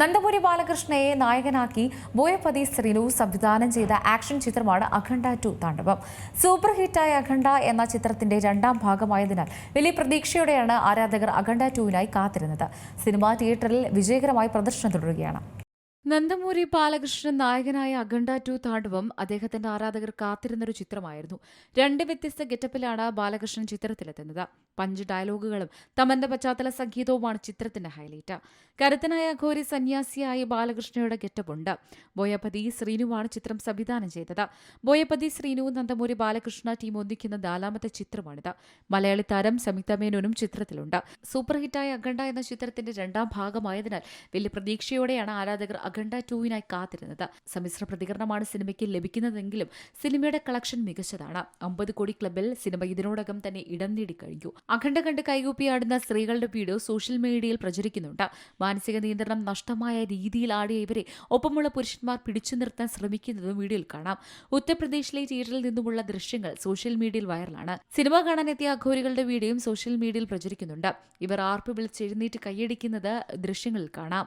നന്ദപുരി ബാലകൃഷ്ണയെ നായകനാക്കി ബോയപതി ശ്രീനു സംവിധാനം ചെയ്ത ആക്ഷൻ ചിത്രമാണ് അഖണ്ഡ ടു താണ്ഡവം. സൂപ്പർ ഹിറ്റായ അഖണ്ഡ എന്ന ചിത്രത്തിന്റെ രണ്ടാം ഭാഗമായതിനാൽ വലിയ പ്രതീക്ഷയോടെയാണ് ആരാധകർ അഖണ്ഡ ടുവിനായി കാത്തിരുന്നത്. സിനിമാ തിയേറ്ററിൽ വിജയകരമായി പ്രദർശനം തുടരുകയാണ്. നന്ദമൂരി ബാലകൃഷ്ണൻ നായകനായ അഖണ്ഡ ടു താണ്ഡവം അദ്ദേഹത്തിന്റെ ആരാധകർ കാത്തിരുന്നൊരു ചിത്രമായിരുന്നു. രണ്ട് വ്യത്യസ്ത ഗെറ്റപ്പിലാണ് ബാലകൃഷ്ണൻ ചിത്രത്തിലെത്തുന്നത്. പഞ്ച് ഡയലോഗുകളും തമന്റെ പശ്ചാത്തല സംഗീതവുമാണ് ചിത്രത്തിന്റെ ഹൈലൈറ്റ്. കരുത്തനായ ഘോരി സന്യാസിയായ ബാലകൃഷ്ണയുടെ ഗെറ്റപ്പ് ഉണ്ട് ബോയപതി ശ്രീനുവാണ് ചിത്രം സംവിധാനം ചെയ്തത്. ബോയപതി ശ്രീനു നന്ദമൂരി ബാലകൃഷ്ണ ടീം ഒന്നിക്കുന്ന നാലാമത്തെ ചിത്രമാണിത്. മലയാളി താരം സംയുക്ത മേനോനും ചിത്രത്തിലുണ്ട്. സൂപ്പർ ഹിറ്റായ അഖണ്ഡ എന്ന ചിത്രത്തിന്റെ രണ്ടാം ഭാഗമായതിനാൽ വലിയ പ്രതീക്ഷയോടെയാണ് ആരാധകർ അഖണ്ഡ ടൂവിനായി കാത്തിരുന്നത്. സമ്മിശ്ര പ്രതികരണമാണ് സിനിമയ്ക്ക് ലഭിക്കുന്നതെങ്കിലും സിനിമയുടെ കളക്ഷൻ മികച്ചതാണ്. അമ്പത് കോടി ക്ലബിൽ സിനിമ ഇതിനോടകം തന്നെ ഇടം നേടിക്കഴിഞ്ഞു അഖണ്ഡ കണ്ട് കൈകൂപ്പിയാടുന്ന സ്ത്രീകളുടെ വീഡിയോ സോഷ്യൽ മീഡിയയിൽ പ്രചരിക്കുന്നുണ്ട്. മാനസിക നിയന്ത്രണം നഷ്ടമായ രീതിയിൽ ആടിയ ഇവരെ ഒപ്പമുള്ള പുരുഷന്മാർ പിടിച്ചു നിർത്താൻ ശ്രമിക്കുന്നതും വീഡിയോയിൽ കാണാം. ഉത്തർപ്രദേശിലെ തിയേറ്ററിൽ നിന്നുമുള്ള ദൃശ്യങ്ങൾ സോഷ്യൽ മീഡിയയിൽ വൈറലാണ്. സിനിമ കാണാനെത്തിയ അഘോരികളുടെ വീഡിയോയും സോഷ്യൽ മീഡിയയിൽ പ്രചരിക്കുന്നുണ്ട്. ഇവർ ആർപ്പ് വിളിച്ചെഴുന്നേറ്റ് കൈയടിക്കുന്നത് ദൃശ്യങ്ങളിൽ കാണാം.